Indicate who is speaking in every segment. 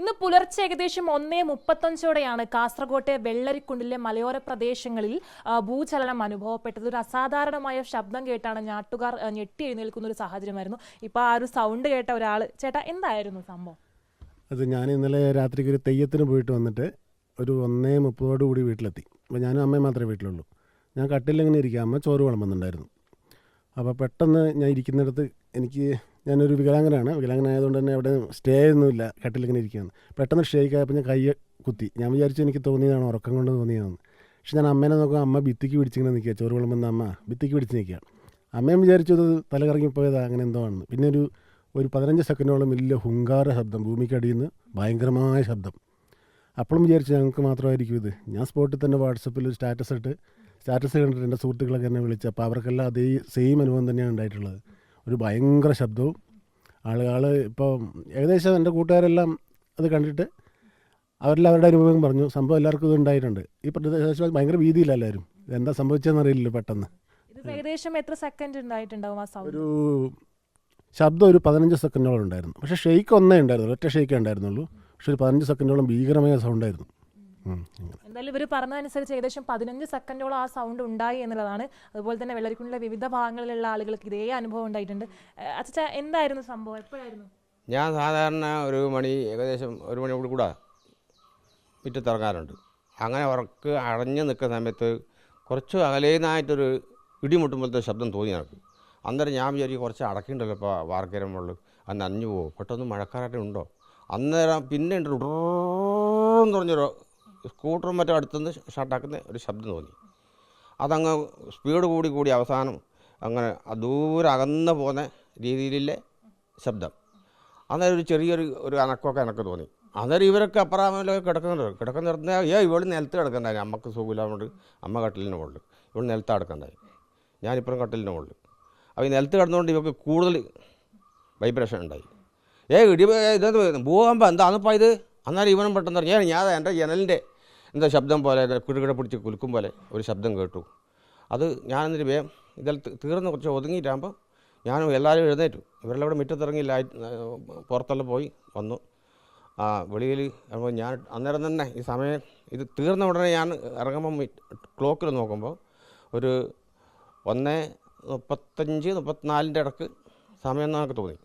Speaker 1: ഇന്ന് പുലർച്ചെ ഏകദേശം ഒന്നേ മുപ്പത്തഞ്ചോടെയാണ് കാസർഗോട്ടെ വെള്ളരിക്കുണ്ടിലെ മലയോര പ്രദേശങ്ങളിൽ ഭൂചലനം അനുഭവപ്പെട്ടത്. ഒരു അസാധാരണമായ ശബ്ദം കേട്ടാണ് നാട്ടുകാർ ഞെട്ടി എഴുന്നേൽക്കുന്ന ഒരു സാഹചര്യമായിരുന്നു. ഇപ്പൊ ആ ഒരു സൗണ്ട് കേട്ട ഒരാൾ ചേട്ടാ എന്തായിരുന്നു സംഭവം?
Speaker 2: അത് ഞാൻ ഇന്നലെ രാത്രിക്ക് ഒരു തെയ്യത്തിന് പോയിട്ട് വന്നിട്ട് ഒരു ഒന്നേ മുപ്പതോട് കൂടി വീട്ടിലെത്തി. അപ്പോൾ ഞാനും അമ്മയും മാത്രമേ വീട്ടിലുള്ളൂ. ഞാൻ കട്ടിലിങ്ങനെ ഇരിക്കുക അമ്മ ചോറ് വിളമ്പുന്നുണ്ടായിരുന്നു. അപ്പോൾ പെട്ടെന്ന് ഞാൻ ഇരിക്കുന്നിടത്ത് എനിക്ക് ഞാനൊരു വികലാംഗനാണ്. വികലാംഗനായതുകൊണ്ട് തന്നെ അവിടെ സ്റ്റേ ഒന്നുമില്ല കട്ടിലിങ്ങനെ ഇരിക്കുകയാണ്. പെട്ടെന്ന് ഷേക്ക് ആയപ്പോൾ ഞാൻ കൈ കുത്തി. ഞാൻ വിചാരിച്ചു എനിക്ക് തോന്നിയതാണ് ഉറക്കം കൊണ്ട് തോന്നിയതാണ് പക്ഷെ ഞാൻ അമ്മേനെ നോക്കുമ്പോൾ അമ്മ ഭിത്തിക്ക് പിടിച്ചിങ്ങനെ നിൽക്കുക. ചോറ് വിളമ്പുന്ന അമ്മ ഭിത്തിക്ക് പിടിച്ച് നിൽക്കുക. അമ്മയും വിചാരിച്ചു അത് തലകറങ്ങിപ്പോയതാ അങ്ങനെ എന്തോ ആണെന്ന്. പിന്നെ ഒരു ഒരു പതിനഞ്ച് സെക്കൻഡോളം വലിയ ഹുങ്കാര ശബ്ദം ഭൂമിക്കടിയിൽ നിന്ന് ഭയങ്കരമായ ശബ്ദം. അപ്പോഴും വിചാരിച്ചു ഞങ്ങൾക്ക് മാത്രമായിരിക്കും ഇത്. ഞാൻ സ്പോട്ടിൽ തന്നെ വാട്സപ്പിൽ സ്റ്റാറ്റസ് ഇട്ട് സ്റ്റാറ്റസ് കണ്ടിട്ട് എന്റെ സുഹൃത്തുക്കളൊക്കെ എന്നെ വിളിച്ചപ്പോൾ അവർക്കെല്ലാം അതേ സെയിം അനുഭവം തന്നെയാണ് ഉണ്ടായിട്ടുള്ളത്. ഒരു ഭയങ്കര ശബ്ദവും ആളുകൾ ഇപ്പോൾ ഏകദേശം എന്റെ കൂട്ടുകാരെല്ലാം അത് കണ്ടിട്ട് അവരെല്ലാം അവരുടെ അനുഭവം പറഞ്ഞു. സംഭവം എല്ലാവർക്കും ഇത് ഉണ്ടായിട്ടുണ്ട്. ഈ പ്രദേശം ഭയങ്കര ഭീതിയില്ല എല്ലാവരും. ഇതെന്താ സംഭവിച്ചതെന്ന് അറിയില്ലല്ലോ പെട്ടെന്ന്.
Speaker 1: ഏകദേശം എത്ര സെക്കൻഡ് ഉണ്ടായിട്ടുണ്ടാവും ആ സൗണ്ട്
Speaker 2: ഒരു ശബ്ദം ഒരു പതിനഞ്ച് സെക്കൻഡോളം ഉണ്ടായിരുന്നു. പക്ഷേ ഷെയ്ക്ക് ഒന്നേ ഉണ്ടായിരുന്നുള്ളൂ. ഒറ്റ ഷെയ്ക്കേ ഉണ്ടായിരുന്നുള്ളൂ. പക്ഷേ ഒരു പതിനഞ്ച് സെക്കൻഡോളം ഭീകരമായ സൗണ്ടായിരുന്നു.
Speaker 1: എന്തായാലും ഇവർ പറഞ്ഞതനുസരിച്ച് ഏകദേശം പതിനഞ്ച് സെക്കൻഡോളം ആ സൗണ്ട് ഉണ്ടായി എന്നുള്ളതാണ്. അതുപോലെ തന്നെ വെള്ളരിക്കുണ്ടിലെ വിവിധ ഭാഗങ്ങളിലുള്ള ആളുകൾക്ക് ഇതേ അനുഭവം ഉണ്ടായിട്ടുണ്ട്. അച്ഛ എന്തായിരുന്നു സംഭവം? എപ്പോഴായിരുന്നു?
Speaker 3: ഞാൻ സാധാരണ ഒരു മണി ഏകദേശം ഒരു മണി കൂടെ മുറ്റത്തിറങ്ങാറുണ്ട്. അങ്ങനെ ഉറക്ക് അടഞ്ഞു നിൽക്കുന്ന സമയത്ത് കുറച്ച് അകലേന്നായിട്ടൊരു ഇടിമുട്ടുമ്പോഴത്തെ ശബ്ദം തോന്നി എനിക്ക്. അന്നേരം ഞാൻ വിചാരിക്കും കുറച്ച് അടക്കിണ്ടല്ലോ ഇപ്പോൾ വാർക്കരം മുകളിൽ. അത് നനഞ്ഞു പോകും പെട്ടെന്ന് മഴക്കാറായിട്ട് ഉണ്ടോ? അന്നേരം പിന്നെ ഉണ്ട് എന്ന് പറഞ്ഞൊരു സ്കൂട്ടറും മറ്റും അടുത്തുനിന്ന് ഷട്ടാക്കുന്ന ഒരു ശബ്ദം തോന്നി. അതങ്ങ് സ്പീഡ് കൂടി കൂടി അവസാനം അങ്ങനെ ദൂരെ അകന്ന് പോകുന്ന രീതിയിലുള്ള ശബ്ദം. അന്നേരം ഒരു ചെറിയൊരു ഒരു അനക്കമൊക്കെ എനിക്ക് തോന്നി. അന്നേരം ഇവരൊക്കെ അപ്പറാമല്ലോ കിടക്കുന്നുണ്ട്. കിടക്കുന്ന നിർത്തുന്ന ഏ ഇവൾ നിലത്ത് കിടക്കണ്ടായി. അമ്മയ്ക്ക് സുഖമില്ലാണ്ട് അമ്മ കട്ടിലിന് മുകളിൽ ഇവൾ നിലത്ത് കിടക്കണ്ടായി. ഞാനിപ്പുറം കട്ടിലിന് മുകളിൽ അപ്പോൾ ഈ നിലത്ത് കിടന്നുകൊണ്ട് ഇവർക്ക് കൂടുതൽ വൈബ്രേഷൻ ഉണ്ടായി. ഏ ഇടി ഇത് ഭൂകമ്പം? എന്താണിപ്പോൾ ഇത്? അന്നേരം ഇവനും പെട്ടെന്ന് പറഞ്ഞു "ഏ, ഞാൻ എന്റെ ജനലിന്റെ എന്താ ശബ്ദം പോലെ കിടുകിട പിടിച്ച് കുലുക്കും പോലെ ഒരു ശബ്ദം കേട്ടു. അത് ഞാനെന്നിട്ട് വേഗം ഇതിൽ തീർന്ന് കുറച്ച് ഒതുങ്ങിയിട്ടാകുമ്പോൾ ഞാനും എല്ലാവരും എഴുന്നേറ്റു. ഇവരെല്ലാം ഇവിടെ മുറ്റത്തിറങ്ങി ലൈറ്റ് പുറത്തെല്ലാം പോയി വന്നു. ആ വെളിയിൽ അപ്പോൾ ഞാൻ അന്നേരം തന്നെ ഈ സമയം ഇത് തീർന്ന ഉടനെ ഞാൻ ഇറങ്ങുമ്പോൾ ക്ലോക്കിൽ നോക്കുമ്പോൾ ഒരു ഒന്ന് മുപ്പത്തഞ്ച് മുപ്പത്തിനാലിന്റെ ഇടയ്ക്ക് സമയം എന്നൊക്കെ തോന്നി.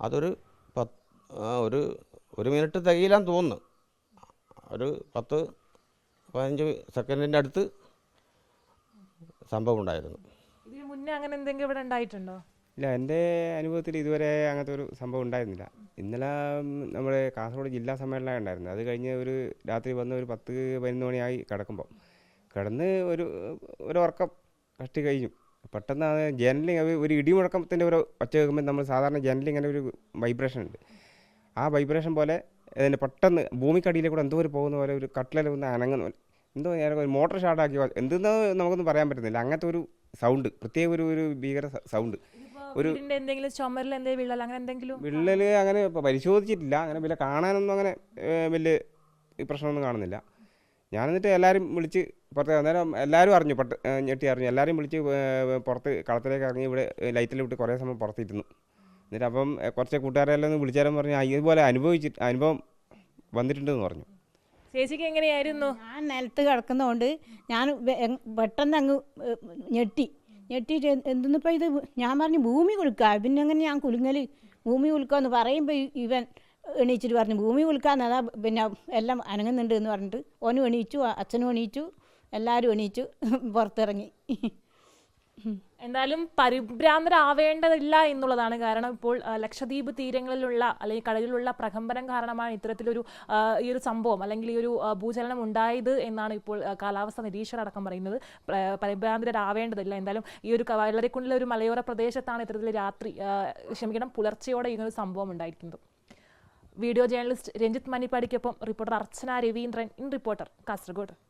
Speaker 3: അതൊരു പത്ത് ഒരു ഒരു മിനിറ്റ് തികയില്ലാന്ന് തോന്നുന്നു. ഒരു പത്ത് പതിനഞ്ച് സെക്കൻഡിന്റെ അടുത്ത് സംഭവം ഉണ്ടായിരുന്നു.
Speaker 1: ഇതിന് മുന്നേ അങ്ങനെ എന്തെങ്കിലും ഇവിടെ ഉണ്ടായിട്ടുണ്ടോ?
Speaker 4: ഇല്ല എന്റെ അനുഭവത്തിൽ ഇതുവരെ അങ്ങനത്തെ ഒരു സംഭവം ഉണ്ടായിരുന്നില്ല. ഇന്നലെ നമ്മുടെ കാസർഗോഡ് ജില്ലാ സമ്മേളനമായി ഉണ്ടായിരുന്നു. അത് കഴിഞ്ഞ് ഒരു രാത്രി വന്ന് ഒരു പത്ത് പതിനൊന്ന് മണിയായി കിടക്കുമ്പോൾ കിടന്ന് ഒരു ഒരു ഉറക്കം കഷ്ടി കഴിഞ്ഞു. പെട്ടെന്ന് അത് ജനലിങ് ഒരു ഇടിമുഴക്കത്തിന്റെ ഒരു ഒച്ച കേൾക്കുമ്പോൾ നമ്മൾ സാധാരണ ജനലിങ്ങനെ ഒരു വൈബ്രേഷൻ ഉണ്ട്. ആ വൈബ്രേഷൻ പോലെ അതിന്റെ പെട്ടെന്ന് ഭൂമിക്കടിയിലെ കൂടെ എന്തോ ഒരു പോകുന്ന പോലെ ഒരു കട്ടിലിൽ ഒന്ന് അനങ്ങുന്ന പോലെ. എന്തോ ഞാൻ ഒരു മോട്ടർ ഷാർട്ടാക്കി എന്തെന്ന് നമുക്കൊന്നും പറയാൻ പറ്റുന്നില്ല. അങ്ങനത്തെ ഒരു സൗണ്ട് പ്രത്യേക ഒരു ഒരു ഭീകര സൗണ്ട് ഒരു
Speaker 1: എന്തെങ്കിലും ചുമരിൽ എന്തെങ്കിലും വിള്ളൽ അങ്ങനെ എന്തെങ്കിലും
Speaker 4: വിള്ളൽ അങ്ങനെ പരിശോധിച്ചിട്ടില്ല. അങ്ങനെ വലിയ കാണാനൊന്നും അങ്ങനെ വലിയ പ്രശ്നമൊന്നും കാണുന്നില്ല. ഞാൻ എന്നിട്ട് എല്ലാവരും വിളിച്ച് പുറത്ത് അന്നേരം എല്ലാവരും അറിഞ്ഞു. പട്ട് ഞെട്ടി അറിഞ്ഞു. എല്ലാവരും വിളിച്ച് പുറത്ത് കളത്തിലേക്ക് ഇറങ്ങി ഇവിടെ ലൈറ്റിൽ വിട്ട് കുറേ സമയം പുറത്തിരുന്നു. എന്നിട്ട് അപ്പം കുറച്ച് കൂട്ടുകാരെല്ലാം ഒന്ന് വിളിച്ചാലും പറഞ്ഞു "ആ, ഇതുപോലെ അനുഭവിച്ചിട്ട് അനുഭവം വന്നിട്ടുണ്ടെന്ന് പറഞ്ഞു.
Speaker 1: ചേച്ചിക്ക് എങ്ങനെയായിരുന്നു?
Speaker 5: ഞാൻ നിലത്ത് കിടക്കുന്നതുകൊണ്ട് ഞാൻ പെട്ടെന്ന് അങ്ങ് ഞെട്ടി. ഞെട്ടിയിട്ട് എന്തെന്നിപ്പോൾ ഇത് ഞാൻ പറഞ്ഞു ഭൂമി കുലുക്കുക പിന്നെ അങ്ങനെ ഞാൻ കുലുങ്ങൽ ഭൂമി കുലുക്കാന്ന് പറയുമ്പോൾ ഇവൻ എണീച്ചിട്ട് പറഞ്ഞു ഭൂമി കുലുക്കാന്ന് അതാ പിന്നെ എല്ലാം അനങ്ങുന്നുണ്ട് എന്ന് പറഞ്ഞിട്ട് ഓനും എണീച്ചു അച്ഛനും എണീച്ചു എല്ലാവരും എണീച്ചു പുറത്തിറങ്ങി.
Speaker 1: എന്തായാലും പരിഭ്രാന്തരാവേണ്ടതില്ല എന്നുള്ളതാണ് കാരണം ഇപ്പോൾ ലക്ഷദ്വീപ് തീരങ്ങളിലുള്ള അല്ലെങ്കിൽ കടലിലുള്ള പ്രകമ്പനം കാരണമാണ് ഇത്തരത്തിലൊരു ഈ ഒരു സംഭവം അല്ലെങ്കിൽ ഈ ഒരു ഭൂചലനം ഉണ്ടായത് എന്നാണ് ഇപ്പോൾ കാലാവസ്ഥ നിരീക്ഷകർ അടക്കം പറയുന്നത്. പരിഭ്രാന്തരാവേണ്ടതില്ല. എന്തായാലും ഈ ഒരു ക- ഒരു മലയോര പ്രദേശത്താണ് ഇത്തരത്തിൽ രാത്രി ക്ഷമിക്കണം പുലർച്ചയോടെ ഈ ഒരു സംഭവം ഉണ്ടായിരിക്കുന്നത്. Video journalist Ranjith മണിപ്പാടിക്കൊപ്പം reporter Archana Raveendran in reporter Kasaragod.